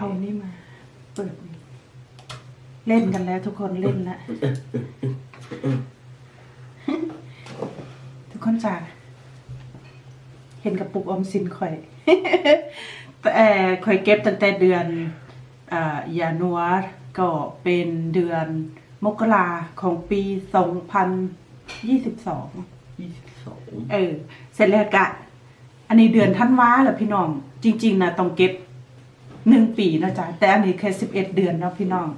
เอานี่มา เปิดนี่เล่นกันแล้วทุกคนเล่นละทุกคนจ้าเห็นกระปุกออมสินข่อยแต่ข่อยเก็บตั้งแต่เดือนอ่ายานวาก็เป็นเดือนมกราของปีสองพันยี่สิบสองยี่สิบสองเออ เสร็จแล้วกะ อันนี้เดือนท่านว้าเหรอพี่น้อง จริง ๆนะต้องเก็บ หนึ่งปีนะจ๊ะแต่อันนี้แค่สิบเอ็ดเดือนเนาะพี่น้อง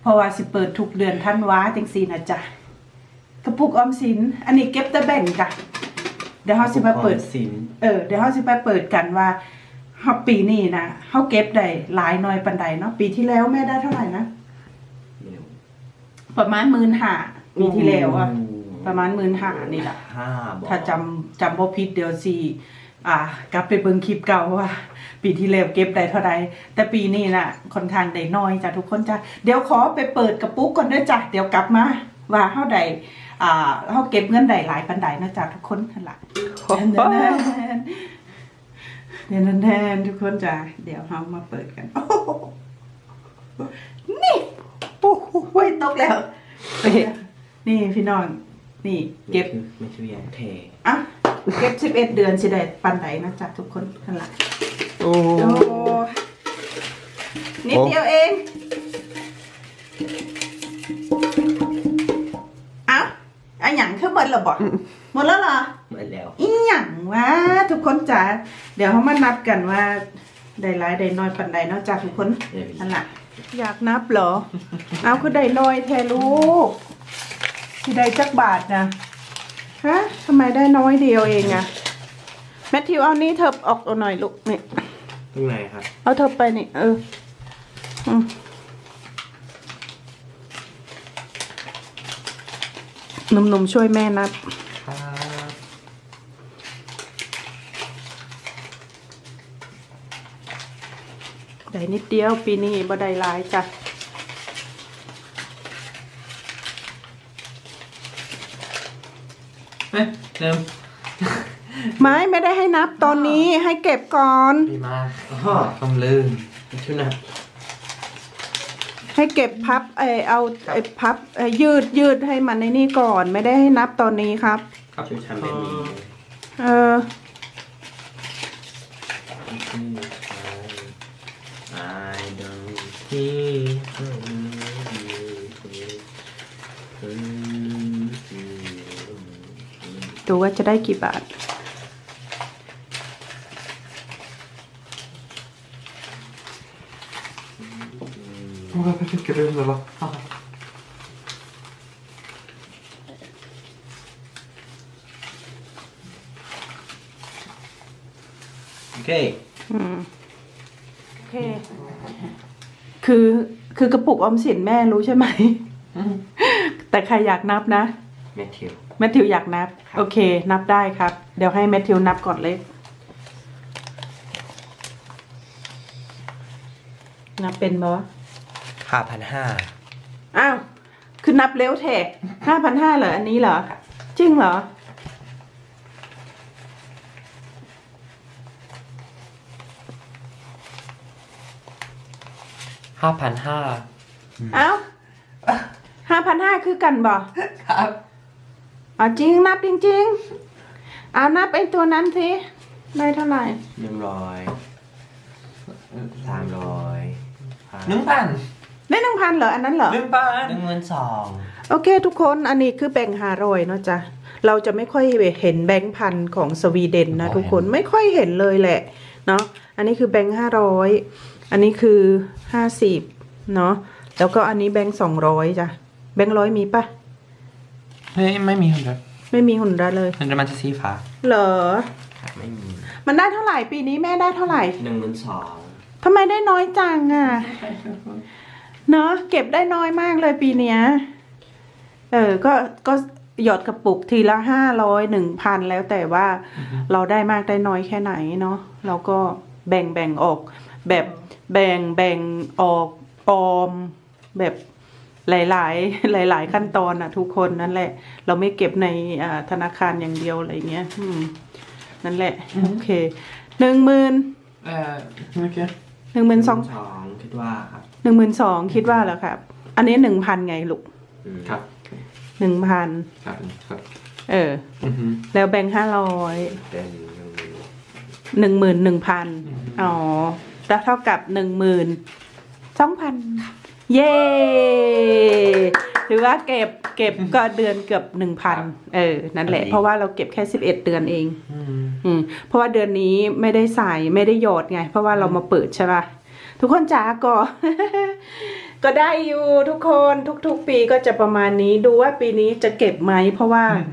เพราะว่าสิเปิดทุกเดือนท่านว้าจังสีนะจ๊ะกระปุกออมสิน อันนี้เก็บแต่แบ่งจ้ะเดี๋ยวเขาสิมาเปิดสินเออเดี๋ยวเขาสิไปเปิดกันว่าเฮาปีนี้นะเขาเก็บได้หลายน้อยปันใดเนาะปีที่แล้วแม่ได้เท่าไหร่นะไม่รู้ประมาณหมื่นห้าปีที่แล้วอะประมาณหมื่นห้านี่แหละห้าบอกถ้าจำจำบ่ผิดเดี๋ยวสิอ่ากลับไปเบิ่งคลิปเก่าว่า ปีที่แล้วเก็บได้เท่าใดแต่ปีนี้น่ะค่อนข้างได้น้อยจ้ะทุกคนจ้ะเดี๋ยวขอไปเปิดกระปุกก่อนด้อจ้ะเดี๋ยวกลับมาว่าเฮาได้อ่าเฮาเก็บเงินได้หลายปานใดนะจ้ะทุกคนนั่นล่ะเดี๋ยวนั่นแทนทุกคนจ้ะเดี๋ยวเฮามาเปิดกันนี่โอ้โหไว้ตกแล้วนี่พี่น้องนี่เก็บไม่ใช่ยางเทอะ เก็บสิบเอ็ดเดือนสิได้ปันไหนนะจ๊ะทุกคนนั่นแหละโอ้โอ้นิดเดียวเองเอ้าอันหยังคือหมดแล้วบอกหมดแล้วเหรอ หมดแล้ว อีหยังวะทุกคนจ๋าเดี๋ยวเขามานับกันว่าได้หลายได้น้อยปันใดเนาะจ้ะทุกคนเดี๋ยวนั่นแหละอยากนับเหรอ เอาคือได้น้อยแทลูกที่ได้จักบาทนะ ฮะทำไมได้น้อยเดียวเองอะแมทธิวเอานี้เถิบออกเอาหน่อยลูกนี่ตรงไหนครับเอาเถิบไปนี่ เอออืมหนุ่มๆช่วยแม่นับครับได้นิดเดียวปีนี้บ่ได้หลายจ้ะ เฮ้ยเริ่มไม่ไม่ได้ให้นับตอนนี้ให้เก็บก่อน ดีมากอ๋อต้องลืมชุดนะ ให้เก็บพับเออเอาไอ้พับเออยืดยืดให้มันในนี่ก่อน ไม่ได้ให้นับตอนนี้ครับ ครับชุดฉันเป็นมีเออ I don't see ดูว่าจะได้กี่บาท Vad fick du eller vad? โอเค อืมโอเค คือคือกระปุกออมสินแม่รู้ใช่ไหม แต่ใครอยากนับนะ แมทธิวแมทธิวอยากนับ โอเค นับได้ครับ เดี๋ยวให้แมทธิวนับก่อนเลย นับเป็นบ่วะห้าพันห้าอ้าว คือนับเร็วแท้ห้าพันห้าเหรอ อันนี้เหรอ จริงเหรอ ห้าพันห้า เอ้าห้าพันห้าคือกันบ่ครับ อ๋อจริงนับจริงๆเอานับไอ้ตัวนั้นสิได้เท่าไหร่หนึ่งร้อยสามร้อยหนึ่งพันได้หนึ่งพันเหรออันนั้นเหรอหนึ่งพันหนึ่งหมื่นสองโอเค ทุกคนอันนี้คือแบงค์ห้าร้อยเนาะจ๊ะเราจะไม่ค่อยเห็นแบงค์พันของสวีเดนนะทุกคนไม่ค่อยเห็นเลยแหละเนาะอันนี้คือแบงค์ห้าร้อยอันนี้คือห้าสิบเนาะแล้วก็อันนี้แบงค์สองร้อยจ้ะแบงค์ร้อยมีปะ เฮ้ยไม่มีคนเดียวไม่มีหุ่นได้เลยมันจะมันจะสีฟ้าเหรอ ไม่มีมันได้เท่าไหร่ปีนี้แม่ได้เท่าไหร่หนึ่งหมื่นสองทำไมได้น้อยจังอะ เนาะเก็บได้น้อยมากเลยปีเนี้ย เออ ก็ก็หยอดกระปุกทีละห้าร้อยหนึ่งพันแล้วแต่ว่าเราได้มากได้น้อยแค่ไหนเนาะเราก็แบ่งแบ่งออก แบบแบ่งแบ่งออกออม แบบ หลาย ๆ หลาย ๆ ขั้นตอนนะทุกคนนั่นแหละ เราไม่เก็บในอ่าธนาคารอย่างเดียวอะไรเงี้ยอืมนั่นแหละ โอเคหนึ่งหมื่นเอ่อ hur mycket หนึ่งหมื่นสองสองคือว่าครับหนึ่งหมื่นสองคิดว่าเหรอครับ อันนี้หนึ่งพันไงลูกอืมครับหนึ่งพันครับครับ เอออือฮึแล้วแบงค์ห้าร้อยเป็นหนึ่งหมื่นหนึ่งพันอ๋อแล้วเท่ากับหนึ่งหมื่นสองพัน เย้ถือว่าเก็บเก็บก็เดือนเกือบหนึ่งพันเออ นั่นแหละ เพราะว่าเราเก็บแค่สิบเอ็ดเดือนเองอืมอืมเพราะว่าเดือนนี้ไม่ได้ใส่ไม่ได้หยอดไง เพราะว่าเรามาเปิดใช่ป่ะทุกคนจ๋าก็ก็ได้อยู่ทุกคนทุก ๆ ปีก็จะประมาณนี้ดูว่าปีนี้จะเก็บไหมเพราะว่าเฮ้อ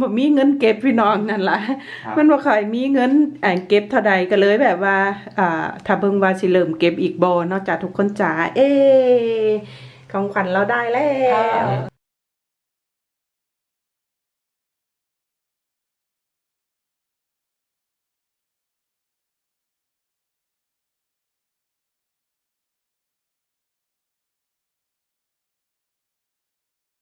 บ่มีเงินเก็บพี่น้องนั่นล่ะครับมันบ่ค่อยมีเงินอ่าเก็บเท่าใดก็เลยแบบว่าอ่าถ้าเบิ่งว่าสิเริ่มเก็บอีกบ่เนอกจากทุกคนจ๋าเอ๊ของขวัญเราได้แล้ว